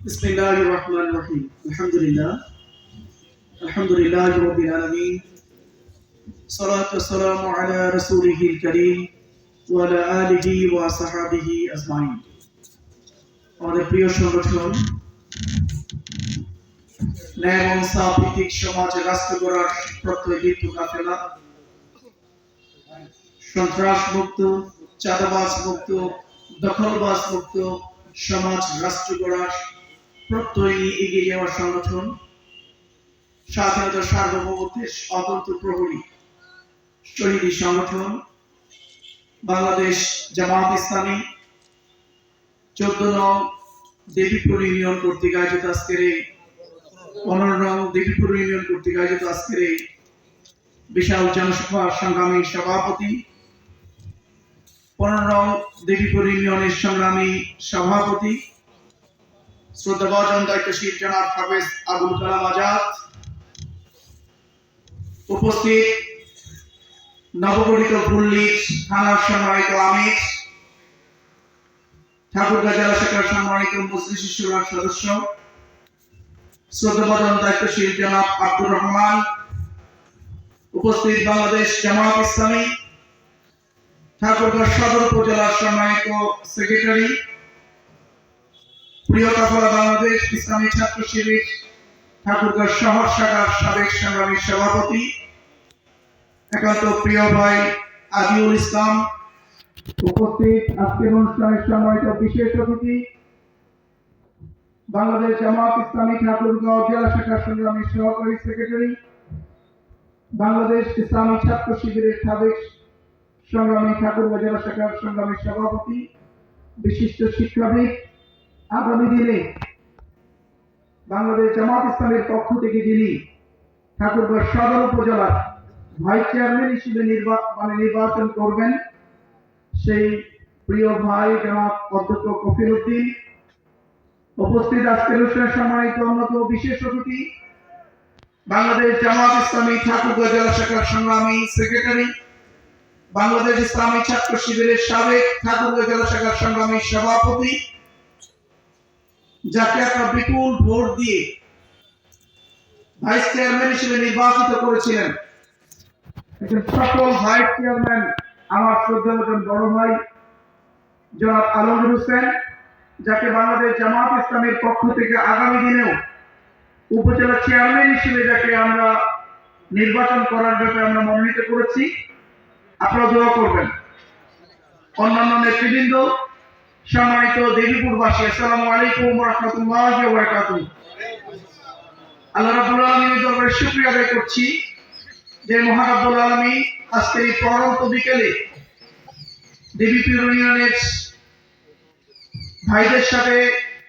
بسم الله الرحمن الرحيم الحمد لله الحمد لله رب العالمين صلاة والسلام على رسوله الكريم وعلى آله وصحابه أجمعين আমাদের প্রিয় সংগঠন ন্যায় এবং সাহিত্যিক সমাজ রাষ্ট্র গড়ার প্রত্যয় দীপ্ত কাফেলা সন্ত্রাস মুক্ত চাঁদাবাজ মুক্ত দখলবাজ মুক্ত সমাজ রাষ্ট্র গড়ার প্রত্যয় এগিয়ে যাওয়ার সংগঠন, স্বাধীনতা সার্বভৌমত্বের অতন্ত প্রহরী, শহীদী সংগঠন, বাংলাদেশ জামাত ইসলামী, চোদ্দ নং দেবীপুর ইউনিয়ন কর্তৃক আয়োজিত আজকের এই পনেরো নং দেবীপুর ইউনিয়ন কর্তৃক আয়োজিত আজকের এই বিশাল জনসভা সংগ্রামী সভাপতি, পনেরো নং দেবীপুর ইউনিয়নের সংগ্রামী সভাপতি হাফেজ আবুল কালাম আজাদ। উপস্থিত নবগঠিত থানার সম্মানিত আমির, ঠাকুরগাঁ জেলা শাখার সম্মানিত সুরার সদস্য। শ্রদ্ধাভাজন দায়িত্বশীল জনাব আব্দুর রহমান। উপস্থিত বাংলাদেশ জামাত ইসলামী ঠাকুরগাঁও সদর উপজেলার সম্মানিত সেক্রেটারি। বাংলাদেশ ইসলামী ছাত্র শিবির শহর শাখার সাবেক সংগ্রামী সভাপতি, একান্ত প্রিয় ভাই আদিউল ইসলাম, উপস্থিত অনুষ্ঠানের বিশেষ অতিথি, বাংলাদেশ জামাত ইসলামী ঠাকুরগাঁও জেলা শাখার সংগ্রামী সহকারী সেক্রেটারি, বাংলাদেশ ইসলামী ছাত্র শিবিরের সাবেক সংগ্রামী ঠাকুরগাঁও জেলা শাখার সংগ্রামী সভাপতি, বিশিষ্ট শিক্ষাবিদ আগামী দিনে বাংলাদেশ জামাত ইসলামের পক্ষ থেকে যিনি ঠাকুরগাঁও সদর উপজেলার ভাইস চেয়ারম্যান হিসেবে মানে নির্বাচন করবেন, সেই প্রিয় ভাই জনাব অধ্যক্ষ কফিল উদ্দিন উপস্থিত আজকের অনুষ্ঠানে সম্মানিত অন্যতম বিশেষ অতিথি, বাংলাদেশ জামাত ইসলামী ঠাকুরগাঁও জেলা শাখার সংগ্রামী সেক্রেটারি, বাংলাদেশ ইসলামী ছাত্র শিবিরের সাবেক ঠাকুরগাঁও জেলা শাখার সংগ্রামী সভাপতি যাকে আপনারা বিপুল ভোট দিয়ে ভাইস চেয়ারম্যান হিসেবে নির্বাচিত করেছিলেন। একজন সফল ভাইস চেয়ারম্যান আমার শ্রদ্ধাভাজন বড় ভাই, জনাব আলমগীর হোসেন, যাকে বাংলাদেশ জামাত ইসলামের পক্ষ থেকে আগামী দিনেও উপজেলা চেয়ারম্যান হিসেবে যাকে আমরা নির্বাচন করার ব্যাপারে আমরা মনোনীত করেছি, আপনারা দোয়া করবেন। অন্যান্য নেতৃবৃন্দ সম্মানিত দেবীপুরবাসী আসসালামু আলাইকুম রহমতুল্লাহ বারাকাতুহু আল্লাহ রাব্বুল আলামিনের দরবারে শুকরিয়া আদায় করছি যে মহান রাব্বুল আলামিন আজকের এই পরন্ত বিকেলে দেবীপুর ইউনিয়নের ভাইদের সাথে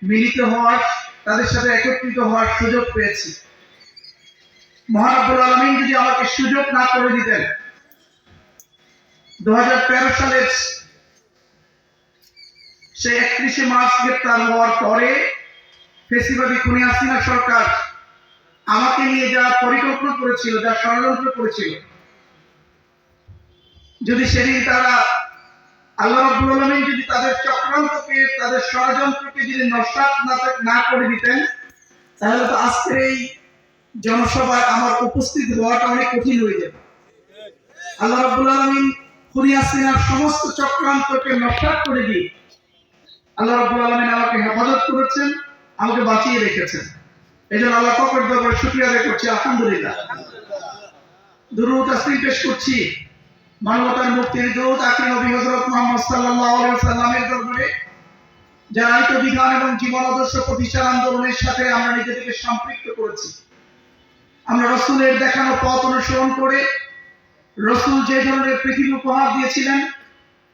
মিলিত হওয়ার, তাদের সাথে একত্রিত হওয়ার সুযোগ পেয়েছি। মহারাবুল আলমিন যদি আমাকে সুযোগ না করে দিতেন, দু সালের সেই একত্রিশে মার্চ গ্রেপ্তার হওয়ার পরে ফেসিবাদী খুনি হাসিনা সরকার আমাকে নিয়ে যা পরিকল্পনা করেছিল, যা ষড়যন্ত্র করেছিল, যদি সেদিন তারা আল্লাহ রাব্বুল আলামিন যদি তাদের চক্রান্তকে, তাদের ষড়যন্ত্রকে যদি নস্বাত না করে দিতেন, তাহলে তো আজকের এই জনসভায় আমার উপস্থিত হওয়াটা অনেক কঠিন হয়ে যাবে। আল্লাহ রাব্বুল আলামিন খুনি হাসিনার সমস্ত চক্রান্তকে নস্বাত করে দিয়ে আল্লাহ রাব্বুল আলামিন আমাকে হেফাজত করেছেন, আমাকে বাঁচিয়ে রেখেছেন। আল্লাহ দরবারে আদায় করছি, আলহামদুলিল্লাহ। দুরূদ তাসলিম পেশ করছি। মানবতার মুক্তির দূত নবী হযরত মুহাম্মদ সাল্লাল্লাহু আলাইহি দরবারে, যারা বিধান এবং জীবন আদর্শ আন্দোলনের সাথে আমরা নিজেদেরকে সম্পৃক্ত করেছি। আমরা রসুলের দেখানো পথ অনুসরণ করে, রসুল যে ধরনের পৃথিবী উপহার দিয়েছিলেন,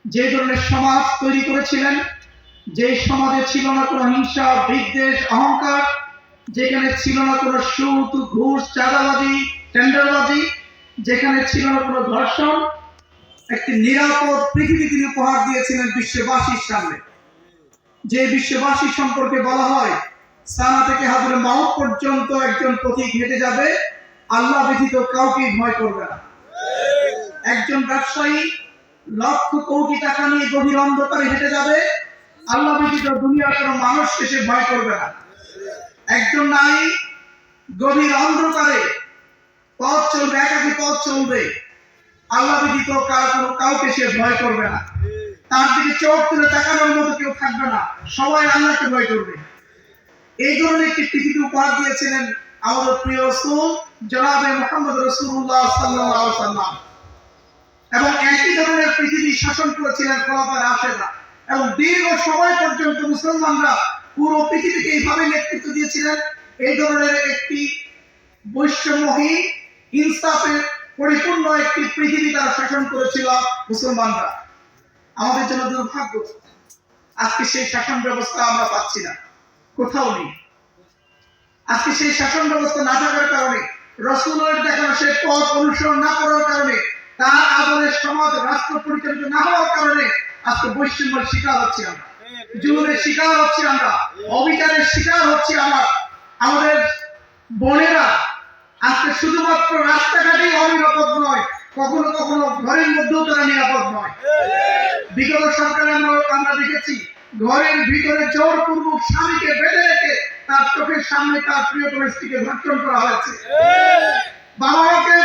যে ধরনের সমাজ তৈরি করেছিলেন যে সমাজে ছিল না কোনো হিংসা, বিদ্বেষ, অহংকার, যেখানে ছিল না কোনো সুদ, ঘুষ, চাঁদাবাজি, টেন্ডারবাজি, যেখানে ছিল না কোনো ধর্ষণ, একটি নিরাপদ পৃথিবী তিনি উপহার দিয়েছিলেন বিশ্ববাসীর সামনে। যে বিশ্ববাসী সম্পর্কে বলা হয়, সানা থেকে হাজরে মাউত পর্যন্ত একজন পথিক হেঁটে যাবে, আল্লাহ ব্যতীত কাউকে ভয় করবে না। একজন ব্যবসায়ী লক্ষ কোটি টাকা নিয়ে গভীর অন্ধকারে হেঁটে যাবে আল্লাহ ব্যতীত দুনিয়ার কোনো মানুষকে সে ভয় করবে না। একজন নাই, গভীর অন্ধকারে পথ চলবে, একাকি পথ চলবে। আল্লাহ ব্যতীত কার কোনো কাউকে সে ভয় করবে না। তার দিকে চোখ তুলে তাকানোর মতো কেউ থাকবে না। সবাই আল্লাহকে ভয় করবে। এই ধরনের একটি পৃথিবী উপহার দিয়েছিলেন আমাদের প্রিয় রসুল, জনাবে মোহাম্মদ রসুল্লাহ সাল্লাহ সাল্লাম এবং একই ধরনের পৃথিবী শাসন করেছিলেন খোলাফার রাশেদা এবং দীর্ঘ সময় পর্যন্ত মুসলমানরা পুরো পৃথিবীকে এইভাবে নেতৃত্ব দিয়েছিলেন। এই ধরনের একটি বৈষম্যহীন, ইনসাফের পরিপূর্ণ একটি পৃথিবী তারা শাসন করেছিল মুসলমানরা। আমাদের জন্য দুর্ভাগ্য, আজকে সেই শাসন ব্যবস্থা আমরা পাচ্ছি না। কোথাও নেই। আজকে সেই শাসন ব্যবস্থা না থাকার কারণে, রসুলের দেখানো সেই পথ অনুসরণ না করার কারণে, তার আদরের সমাজ, রাষ্ট্র পরিচালিত না হওয়ার কারণে আজকে বৈষম্যের শিকার হচ্ছি আমরা। জীবনের শিকার হচ্ছি আমরা। অবিচারের শিকার হচ্ছি আমরা। আমাদের বোনেরা আজকে শুধুমাত্র রাস্তাঘাটেই অনিরাপদ নয়, কখনো কখনো ঘরের মধ্যেও তারা নিরাপদ নয়। বিগত সরকারে আমরা আমরা দেখেছি, ঘরের ভিতরে জোরপূর্বক স্বামীকে বেঁধে রেখে তার চোখের সামনে তার প্রিয় স্ত্রীকে ধর্ষণ করা হয়েছে। বাবা মাকে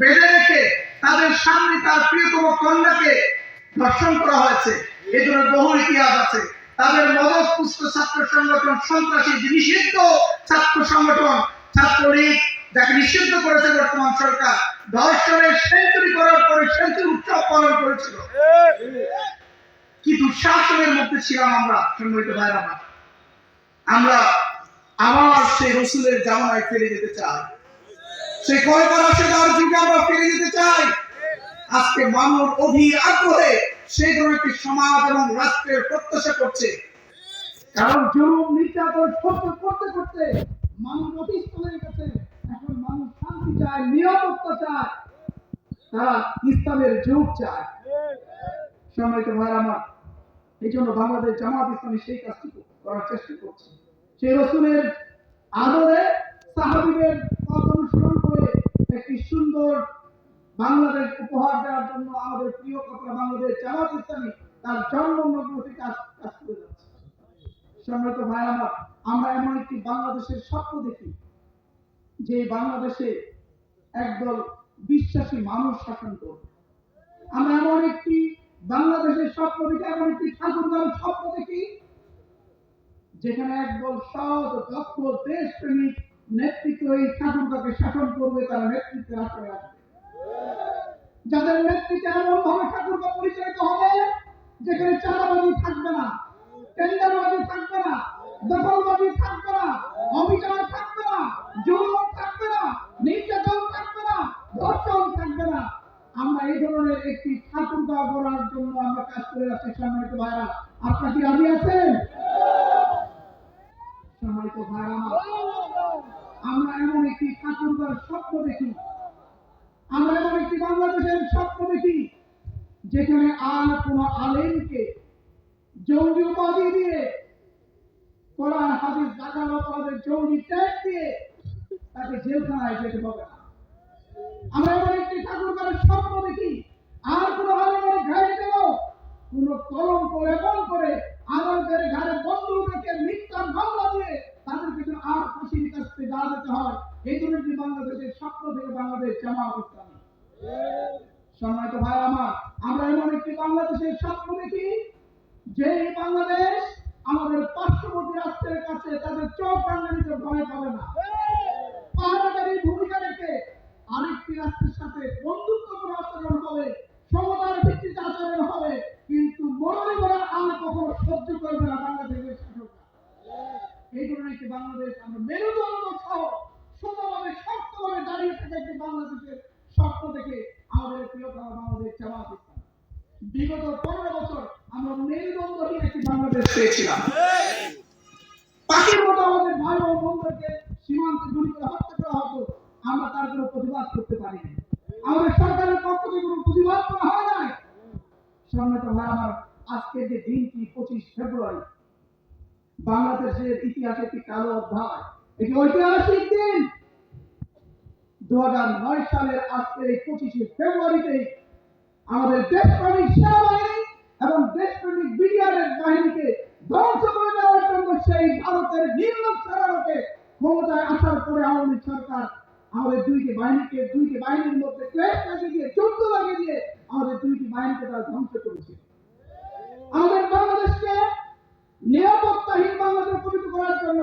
বেঁধে রেখে তাদের সামনে তার প্রিয়তম কন্যাকে ধর্ষণ করা হয়েছে। এই ধরনের বহু ইতিহাস আছে। তাদের মদত পুষ্ট ছাত্র সংগঠন সন্ত্রাসী নিষিদ্ধ ছাত্র সংগঠন ছাত্রলীগ যাকে নিষিদ্ধ করেছে বর্তমান সরকার, ধর্ষণের সেঞ্চুরি করার পরে সেঞ্চুরি উৎসব পালন করেছিল। কি দুঃশাসনের মধ্যে ছিলাম আমরা সম্মিলিত ভাইরা আমার। আমরা আবার সেই রসুলের জামানায় ফিরে যেতে চাই। সেই কয়বার আসে তার যুগে আমরা ফিরে যেতে চাই। আজকে মানুষ অধীর আগ্রহে সেই ধরনের একটি সমাজ এবং রাষ্ট্রের প্রত্যাশা করছে। কারণ জুলুম, নির্যাতন সহ্য করতে করতে মানুষ অতিষ্ঠ হয়ে গেছে এখন মানুষ শান্তি চায়, নিরাপত্তা চায়, তারা ইসলামের যুগ চায়। সম্মানিত ভাই আমার, এই জন্য বাংলাদেশ জামাত ইসলামী সেই কাজটি করার চেষ্টা করছে। সেই রসুলের আদরে সাহাবিদের অনুসরণ করে একটি সুন্দর বাংলাদেশ উপহার দেওয়ার জন্য আমাদের প্রিয় কথা বাংলাদেশ জামাত ইসলামী তার জন্মলগ্ন থেকে কাজ করে যাচ্ছে। সম্মানিত ভাই, আমার, আমরা এমন একটি বাংলাদেশের স্বপ্ন দেখি, যে বাংলাদেশে একদল বিশ্বাসী মানুষ শাসন করবে। আমরা এমন একটি বাংলাদেশের স্বপ্ন দেখি, এমন একটি ঠাকুরগাঁও স্বপ্ন দেখি, যেখানে একদল সৎ, দক্ষ দেশপ্রেমিক নেতৃত্ব এই ঠাকুরগাঁকে শাসন করবে, তারা নেতৃত্বে আসলে আসবে। যাদের নেতৃত্বে এমন ভাবে ঠাকুরগা পরিচালিত হবে, যেখানে চাঁদাবাজি থাকবে না, টেন্ডারবাজি থাকবে না, দখলবাজি থাকবে না, অবিচার থাকবে না, জুলুম থাকবে না, নির্যাতন থাকবে না, ধর্ষণ থাকবে না। আমরা এই ধরনের একটি ঠাকুরগা গড়ার জন্য আমরা কাজ করে যাচ্ছি, সম্মানিত ভাইরা আপনারা কি রাজি আছেন? সম্মানিত ভাইরা আমরা এমন একটি ঠাকুরগার স্বপ্ন দেখি। আমরা এমন একটি বাংলাদেশের স্বপ্ন দেখি, যেখানে আর কোন আলেমকে জঙ্গি উপাধি দিয়ে, কোরআন, হাদিস দেখানো আমাদের জঙ্গি ট্যাগ দিয়ে তাকে জেলখানায় যেতে হবে না। আমরা এমন একটি ঠাকুরগার স্বপ্ন দেখি, আর কোন আলেমের ঘাড়ে দেব কোন কলঙ্ক লেপন করে আমাদের ঘরে বন্দুক রেখে মিথ্যা মামলা দিয়ে তাদের কিছু আর ফাঁসির কাছে যেতে হয় এই জন্য বাংলাদেশের স্বপ্ন থেকে বাংলাদেশ জামা ইসলামী সম্মানিত ভাই আমার, আমরা এমন একটি বাংলাদেশের স্বপ্ন দেখি যে বাংলাদেশ আমাদের পার্শ্ববর্তী রাষ্ট্রের কাছে তাদের চোখ রাঙ্গানিতে ভয় পাবে না। পাহারাদারি ভূমিকা রেখে আরেকটি রাষ্ট্রের সাথে বন্ধুত্বপূর্ণ আচরণ হবে, সমতার ভিত্তিতে আচরণ হবে, কিন্তু মরণে করা আর কখনো সহ্য করবে না বাংলাদেশের এই ধরনের একটি বাংলাদেশ আমরা মেরুদণ্ড সহ সোজাভাবে, শক্তভাবে দাঁড়িয়ে থাকা বাংলাদেশের স্বপ্ন দেখে আমাদের প্রিয় খাওয়া বাংলাদেশ বিগত পনেরো বছর আমরা মেরুদণ্ডহীন একটি বাংলাদেশ পেয়েছিলাম। পাখির মতো আমাদের ভাই ও বোনদেরকে সীমান্তে গুলি করে হত্যা করা হতো, আমরা তার কোনো প্রতিবাদ করতে পারিনি। আমাদের সরকারের পক্ষ থেকে কোনো প্রতিবাদ করা হয় নাই। সম্মানিত ভাই, আমার আজকের যে দিনটি পঁচিশ ফেব্রুয়ারি, বাংলাদেশের ইতিহাসে একটি কালো অধ্যায়। একটি ঐতিহাসিক দিন। দু সালের আজকের এই পঁচিশে ফেব্রুয়ারিতে আমাদের দেশপ্রেমিক সেনাবাহিনী এবং দেশপ্রেমিক বিডিআরের বাহিনীকে ধ্বংস করে দেওয়ার জন্য সেই ভারতের নির্লভ সেনাকে ক্ষমতায় আসার পরে আওয়ামী সরকার আমাদের দুইটি বাহিনীকে, দুইটি বাহিনীর মধ্যে ক্লেশ লাগিয়ে দিয়ে, যুদ্ধ লাগিয়ে দিয়ে আমাদের দুইটি বাহিনীকে তারা ধ্বংস করেছে। আমাদের বাংলাদেশকে নিরাপত্তাহীন বাংলাদেশ পরিণত করার জন্য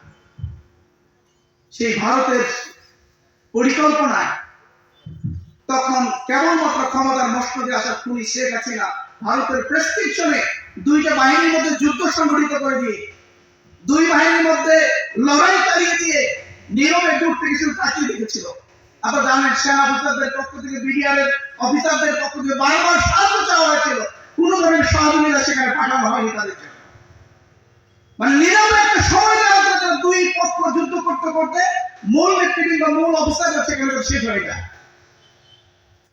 সেই ভারতের পরিকল্পনায় তখন কেবলমাত্র ক্ষমতার মসনদে আসা খুনি শেখ হাসিনা ভারতের প্রেসক্রিপশনে দুইটা বাহিনীর মধ্যে যুদ্ধ সংগঠিত করে দিয়ে, দুই বাহিনীর মধ্যে লড়াই চালিয়ে দিয়ে নীরবে দূর থেকে শুধু তাকিয়ে রেখেছিল আপনারা জানেন, সেনা অফিসারদের পক্ষ থেকে, বিডিআরের অফিসারদের পক্ষ থেকে বারবার সাহায্য চাওয়া হয়েছিল। কোনো ধরনের সহযোগিতা সেখানে পাঠানো হয়নি তাদেরকে মানে নীরবে একটা সময় দেওয়া দুই করতে করতে মূল নেতৃবৃন্দ মূল সেখানে শেষ হয়ে যায়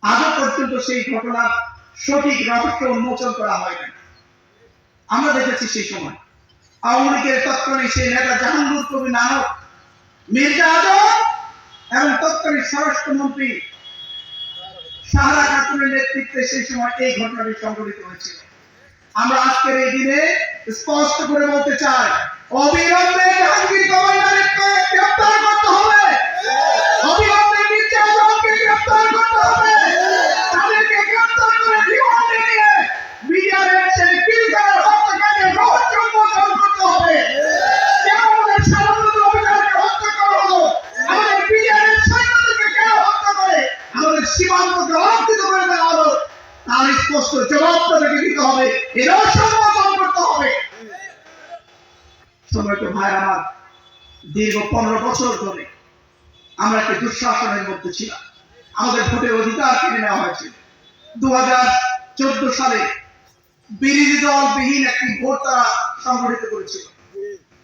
আজও পর্যন্ত সেই ঘটনার সঠিক রহস্য উন্মোচন করা আমরা দেখেছি সেই সময়। আওয়ামী লীগের তৎকালীন সেই নেতা জাহাঙ্গীর কবি নানক মির্জা আজম এবং তৎকালীন স্বরাষ্ট্রমন্ত্রী সাহারা খাতুনের নেতৃত্বে সেই সময় এই ঘটনাটি সংঘটিত হয়েছিল। আমরা আজকের এই দিনে স্পষ্ট করে বলতে চাই অবিলম্বে জাহাঙ্গীর কমান্ডারকে গ্রেপ্তার করতে হবে। পনেরো বছর ধরে আমরা একটি দুঃশাসনের মধ্যে ছিলাম। আমাদের ভোটের অধিকার কেড়ে নেওয়া হয়েছিল দু চোদ্দ সালে বিরোধী দল বিহীন একটি ভোট তারা সংগঠিত করেছিল।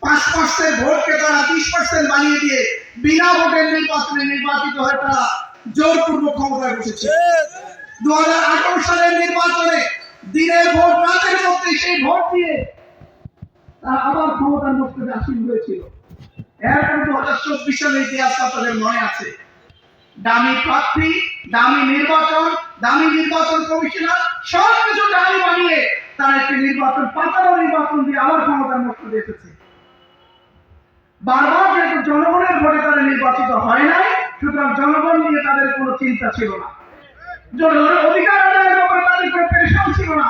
পাঁচ পার্সেন্ট ভোটকে তারা বিশ পার্সেন্ট বানিয়ে দিয়ে বিনা ভোটের নির্বাচনে নির্বাচিত হয়ে তারা জোরপূর্বক ক্ষমতায় বসেছে। দু হাজার আঠারো সালের নির্বাচনে দিনের ভোট রাতের মধ্যে সেই ভোট দিয়ে তারা আবার ক্ষমতার মধ্যে আসীন হয়েছিল। এরপর দু হাজার চব্বিশ সালের ইতিহাস আপনাদের মনে আছে। দামি প্রার্থী, দামি নির্বাচন দামি নির্বাচন কমিশনার সব কিছু দামি বানিয়ে তারা একটি নির্বাচন, পাতানো নির্বাচন দিয়ে আবার ক্ষমতার মধ্যে এসেছে। বারবার যেহেতু জনগণের ভোটে তারা নির্বাচিত হয় নাই, সুতরাং জনগণ নিয়ে তাদের কোনো চিন্তা ছিল না। জনগণের অধিকার আদায়ের ব্যাপারে তাদের কোনো পেরেশান ছিল না।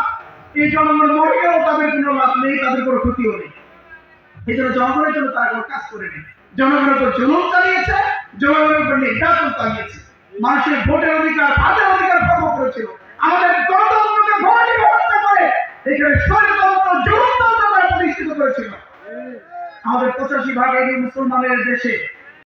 এই জনগণ মরে তাদের কোনো লাভ নেই, তাদের কোনো ক্ষতিও নেই। এই জন্য জনগণের জন্য তারা কোনো কাজ করেনি জনগণের উপর জুলুম চালিয়েছে, জনগণের উপর নির্যাতন চালিয়েছে। মানুষের ভোটের অধিকার, ভাতের অধিকার ভঙ্গ করেছিল। আমাদের গণতন্ত্রকে ভয় হত্যা করে এখানে স্বৈরতন্ত্র জুলুমতন্ত্র তারা প্রতিষ্ঠিত করেছিল। আমাদের পঁচাশি ভাগ এই মুসলমানের দেশে